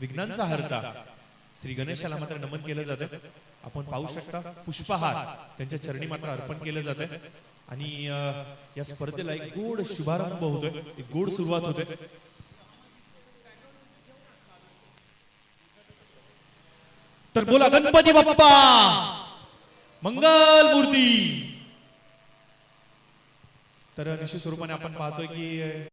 विघ्नांचा हरता. श्री गणेशाला मात्र नमन केलं जातं. आपण पाहू शकता पुष्पहार त्यांच्या चरणी मात्र अर्पण केलं जातं. आणि या स्पर्धेला एक गोड शुभारंभ होतोय. एक गोड सुरुवात होते. तर बोला गणपती बाप्पा! मंगल मूर्ती! तर निश्चित स्वरूपाने आपण पाहतोय की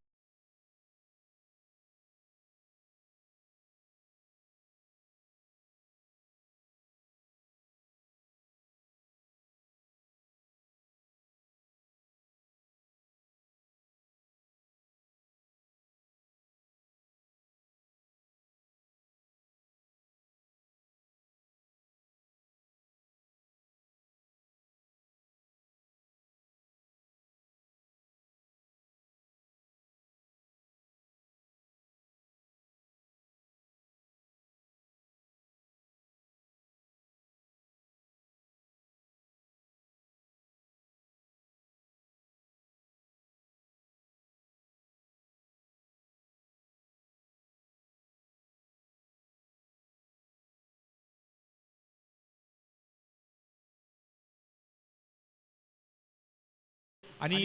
आणि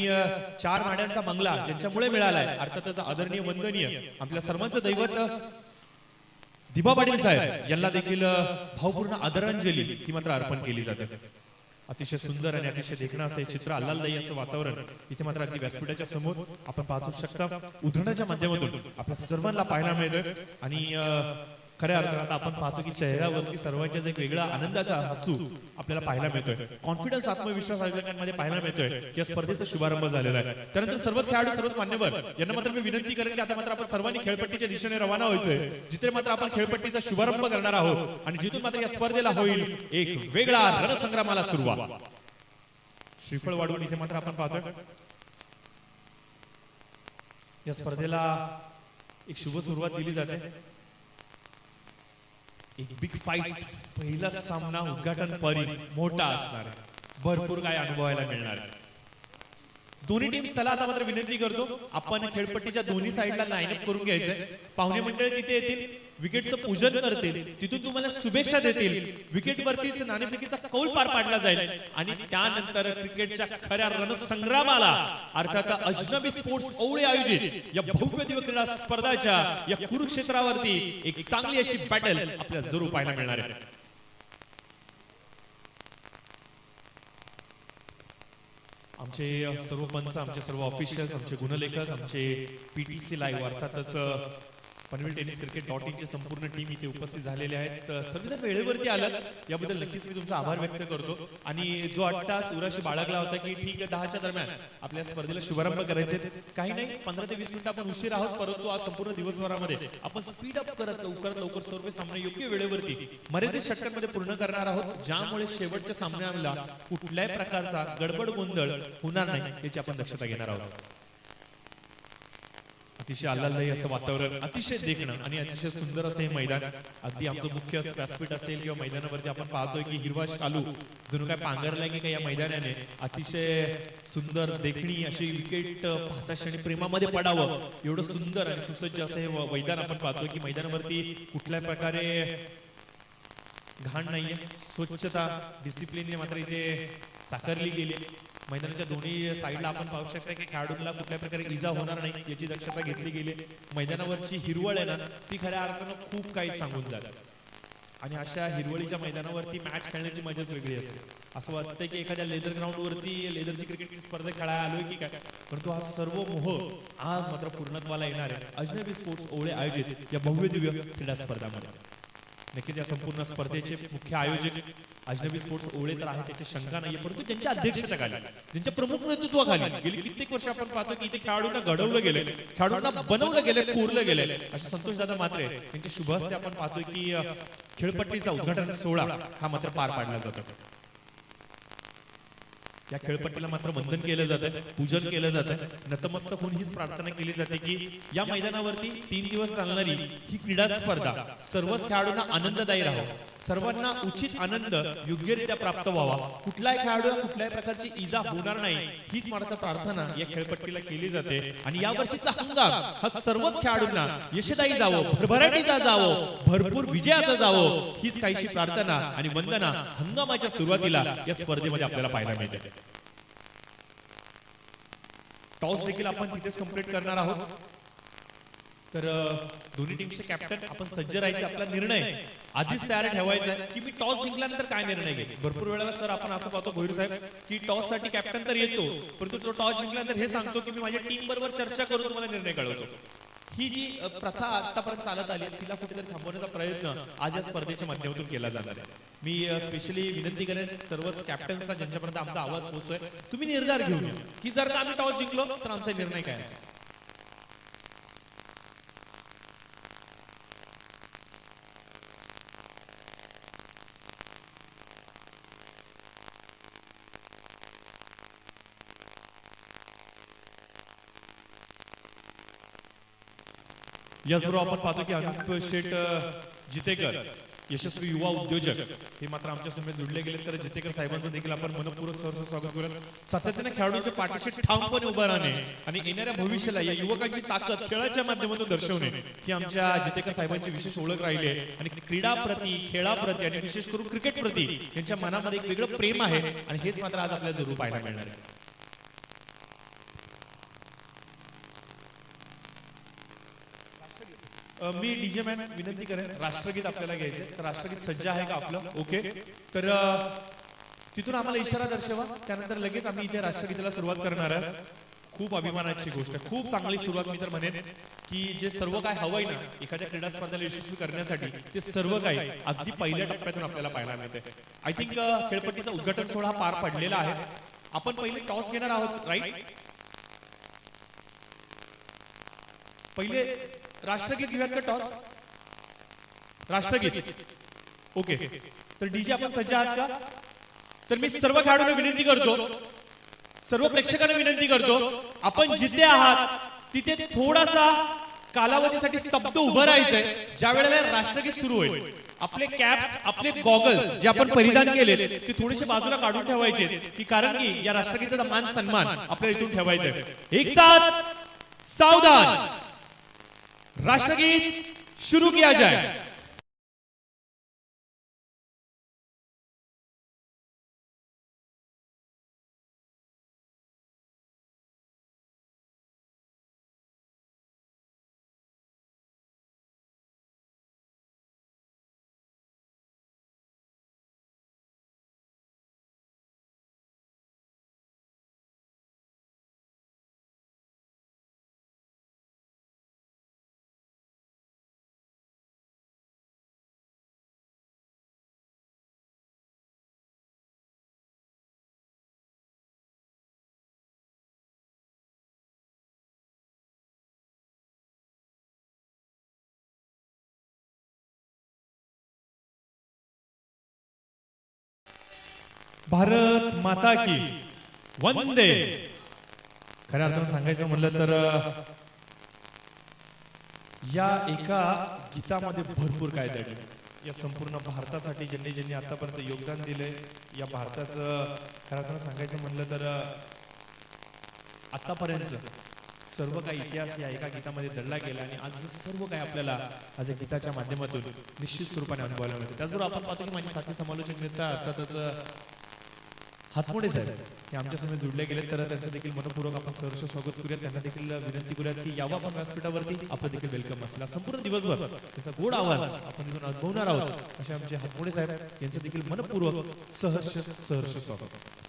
चार माड्यांचा बंगला ज्यांच्यामुळे मिळालाय. अर्थातच आदरणीय वंदनीय. आपल्या सर्वांचं दैवत दिबा पाटील साहेब. यांना देखील भावपूर्ण आदरांजली ही मात्र अर्पण केली जाते. अतिशय सुंदर आणि अतिशय देखणं असं हे चित्र आल्हाददायी असं वातावरण. इथे मात्र अगदी व्यासपीठाच्या समोर आपण पाहू शकता उदाहरणाच्या माध्यमातून आपल्या सर्वांना पाहायला मिळतोय. आणि खऱ्या अर्थात आपण पाहतो की चेहऱ्यावरती सर्वांच्याच एक वेगळा आनंदाचा हसू आपल्याला पाहायला मिळतोय. कॉन्फिडन्स आत्मविश्वास आयोजकांमध्ये पाहायला मिळतोय. या स्पर्धेचा शुभारंभ झालेला आहे. त्यानंतर सर्वच खेळाडू सर्वच मान्यवर. यांना मात्र मी विनंती करेन की आता मात्र आपण सर्वांनी खेळपट्टीच्या दिशेने रवाना व्हायचोय. जिथे मात्र आपण खेळपट्टीचा शुभारंभ करणार आहोत आणि जिथून मात्र या स्पर्धेला होईल एक वेगळा रणसंग्रामाला सुरुवात. श्रीफळ वाढवून इथे मात्र आपण पाहतोय. या स्पर्धेला एक शुभ सुरुवात दिली जाते. एक बिग फाईट पहिला सामना उद्घाटन परी मोठा असणार. भरपूर काय अनुभवायला मिळणार. दोन्ही टीम चला आता मात्र विनंती करतो आपण खेळपट्टीच्या दोन्ही साईडला लाईनअप करून घ्यायचंय. पाहुणे मंडळ तिथे येतील. विकेटचं पूजन करतील तिथून तुम्हाला शुभेच्छा देतील. विकेटवरतीच नाणेफेकीचा कौल पार पाडला जाईल. आणि त्यानंतर क्रिकेटच्या खऱ्या रणसंग्रामाला अर्थात अजनबी स्पोर्ट्स ओवळे आयोजित या भव्य दिव्य क्रीडा स्पर्धाच्या या कुरुक्षेत्रावरती एक चांगली अशी बॅटल आपल्याला जरूर पाहायला मिळणार आहे. आमचे सर्व पंच आमचे सर्व ऑफिशियल आमचे गुणलेखक आमचे पीटीसी लाईव्ह अर्थातच पनवेल टेनिस क्रिकेट डॉट इनची संपूर्ण टीम इथे उपस्थित झालेले आहेत. सर्वजण वेळेवरती आलात? याबद्दल नक्कीच मी तुमचा आभार व्यक्त करतो. आणि जो अट्टास उराशी बाळगला होता की ठीक आहे दहाच्या दरम्यान आपल्या स्पर्धेला शुभारंभ करायचे काही नाही पंधरा ते वीस मिनिटं आपण उशीर आहोत परंतु आज संपूर्ण दिवसभरामध्ये आपण स्पीड अप करत लवकरात लवकर सर्व सामने योग्य वेळेवरती मर्यादित षटकांमध्ये पूर्ण करणार आहोत ज्यामुळे शेवटच्या सामन्याला कुठल्याही प्रकारचा गडबड गोंधळ होणार नाही याची आपण दक्षता घेणार आहोत. अतिशय आल्हाददायी असं वातावरण अतिशय देखणं आणि अतिशय सुंदर असं हे मैदान. अगदी आमचं मुख्य व्यासपीठ असेल किंवा मैदानावरती आपण पाहतोय की हिरवा शालू जणू काय पांघरलाय की काय या मैदानाने अतिशय सुंदर देखणी अशी विकेट पाहता क्षणी प्रेमामध्ये पडावं एवढं सुंदर आणि सुसज्ज असं हे मैदान आपण पाहतोय की मैदानावरती कुठल्या प्रकारे घाण नाहीये स्वच्छता डिसिप्लिनने मात्र इथे साकारली गेली. मैदानाच्या दोन्ही साईडला आपण पाहू शकता की खेळाडूंना कुठल्या प्रकारे इजा होणार नाही याची दक्षता घेतली गेली. मैदानावरची हिरवळ आहे ना ती खऱ्या अर्थानं खूप काही सांगून जातात आणि अशा हिरवळीच्या मैदानावरती मॅच खेळण्याची मजाच वेगळी असते. असं वाटतं की एखाद्या लेदर ग्राउंड वरती लेदरची क्रिकेटची स्पर्धा खेळायला आलोय की काय? परंतु हा सर्व मोह आज मात्र पूर्णत्वाला येणार आहे. अजनबी स्पोर्ट्स ओळे आयोजित या भव्य दिव्य क्रीडा स्पर्धामध्ये. नक्कीच या संपूर्ण स्पर्धेचे मुख्य आयोजक अजनबी स्पोर्ट्स ओळे तर आहे त्याची शंका नाहीये परंतु त्यांच्या अध्यक्षतेखाली ज्यांच्या प्रमुख नेतृत्वाखाली गेली कित्येक वर्ष आपण पाहतो की इथे खेळाडूंना घडवलं गेले खेळाडूंना बनवलं गेलं कोरलं गेलं असे संतोष दादा मात्रे त्यांच्या शुभ हस्ते आपण पाहतोय की खेळपट्टीचा उद्घाटन सोहळा हा मात्र पार पाडला जातो. या खेळपट्टीला मात्र वंदन केलं जातं पूजन केलं जातं. नतमस्तक होऊन हीच प्रार्थना केली जाते की या मैदानावरती तीन दिवस चालणारी ही क्रीडा स्पर्धा सर्वच खेळाडूंना आनंददायी राहो सर्वांना उचित आनंद योग्यरित्या प्राप्त व्हावा. कुठल्याही खेळाडूला कुठल्याही प्रकारची इजा होणार नाही हीच मला प्रार्थना या खेळपट्टीला केली जाते. आणि या वर्षीचा हंगाम हा सर्वच खेळाडूंना यशदायी जावं भरभराटीचा जावं भरपूर विजयाचा जावं हीच काहीशी प्रार्थना आणि वंदना हंगामाच्या सुरुवातीला या स्पर्धेमध्ये आपल्याला पाहायला मिळते. टॉस देखील आपण तिथेच कंप्लीट करणार आहोत. तर दोन्ही टीमचे कॅप्टन आपण सज्ज राहायचे आपला निर्णय आधीच तयार ठेवायचा आहे की मी टॉस जिंकल्यानंतर काय निर्णय घेईल? भरपूर वेळेला सर आपण असं पाहतो भोईर साहेब की टॉससाठी कॅप्टन तर येतो परंतु तो टॉस जिंकल्यानंतर हे सांगतो की मी माझ्या टीम बरोबर चर्चा करून तुम्हाला निर्णय कळवतो. ही जी प्रथा आतापर्यंत चालत आली तिला कुठेतरी थांबवण्याचा प्रयत्न आज या स्पर्धेच्या माध्यमातून केला जाणार आहे. मी स्पेशली विनंती करेन सर्वच कॅप्टन्सला ज्यांच्यापर्यंत आमचा आवाज पोहोचतोय तुम्ही निर्धार घेऊन की जर का आम्ही टॉस जिंकलो तर आमचा निर्णय काय असेल? याचबरोबर आपण पाहतो की अमित शेठ जितेकर यशस्वी युवा उद्योजक हे मात्र आमच्यासमोर जुडले गेले तर जितेकर साहेबांचं देखील आपण मनपूर्वक सहर्ष स्वागत करूया सातत्याने खेळाडूंच्या पाठीशी ठामपणे उभं राहणे आणि येणाऱ्या भविष्याला या युवकांची ताकद खेळाच्या माध्यमातून दर्शवणे ही आमच्या जितेकर साहेबांची विशेष ओळख राहिली आहे. आणि क्रीडाप्रती खेळाप्रती आणि विशेष करून क्रिकेट प्रती यांच्या मनामध्ये एक वेगळं प्रेम आहे आणि हेच मात्र आज आपल्याला जरूर पाहायला मिळणार आहे. मी डीजे मॅन विनंती करेन राष्ट्रगीत आपल्याला घ्यायचे तर राष्ट्रगीत सज्ज आहे का आपलं? ओके तर तिथून आम्हाला इशारा दर्शवा. त्यानंतर लगेच आम्ही इथे राष्ट्रगीताला सुरुवात करणार आहे खूप अभिमानाची गोष्ट खूप चांगली सुरुवात मी तर म्हणेन की जे सर्व काय हवंय ना एखाद्या क्रीडा स्पर्धेला यशस्वी करण्यासाठी ते सर्व काही अगदी पहिल्या टप्प्यातून आपल्याला पाहायला मिळते आय थिंक खेळपट्टीचा उद्घाटन सोहळा पार पडलेला आहे. आपण पहिले टॉस घेणार आहोत राईट पहिले राष्ट्रगीत घेऊयात का टॉस? राष्ट्रगीत. ओके. तर डीजे आपण सज्ज आहात का? तर मी सर्व खेळाडूंना विनंती करतो सर्व प्रेक्षकांना विनंती करतो आपण जिथे आहात तिथे थोडासा कालावधीसाठी स्तब्ध उभं राहायचंय ज्या वेळेला राष्ट्रगीत सुरू होईल. आपले कॅप्स आपले गॉगल्स जे आपण परिधान केले ते थोडेसे बाजूला काढून ठेवायचे की कारण की या राष्ट्रगीताचा मान सन्मान आपल्याला इथून ठेवायचा एक साथ सावधान! राष्ट्रगीत शुरू किया जाए भारत माता की। वंदे। खऱ्या अर्थानं सांगायचं म्हणलं तर या एका गीतामध्ये भरपूर काय या संपूर्ण भारतासाठी ज्यांनी ज्यांनी आतापर्यंत योगदान दिले या भारताचं खऱ्या अर्थानं सांगायचं म्हणलं तर आतापर्यंत सर्व काही इतिहास या एका गीतामध्ये दडला गेला आणि आज हे सर्व काही आपल्याला आज या गीताच्या माध्यमातून निश्चित स्वरूपाने अनुभवायला मिळते. त्याचबरोबर आपण पाहतो की माझे साथी समालोचक मिळतात. अर्थातच हातमोडे साहेब हे आमच्यासमोर जुडले गेले तर त्यांचं देखील मनपूर्वक आपण सहर्ष स्वागत करूया त्यांना देखील विनंती करूयात की यावं आपण व्यासपीठावरती आपण देखील वेलकम असला. संपूर्ण दिवसभर त्यांचा गोड आवाज आपण इथून अनुभवणार आहोत. असे आमचे हातमोडे साहेब यांचं देखील मनपूर्वक सहर्ष सहर्ष स्वागत.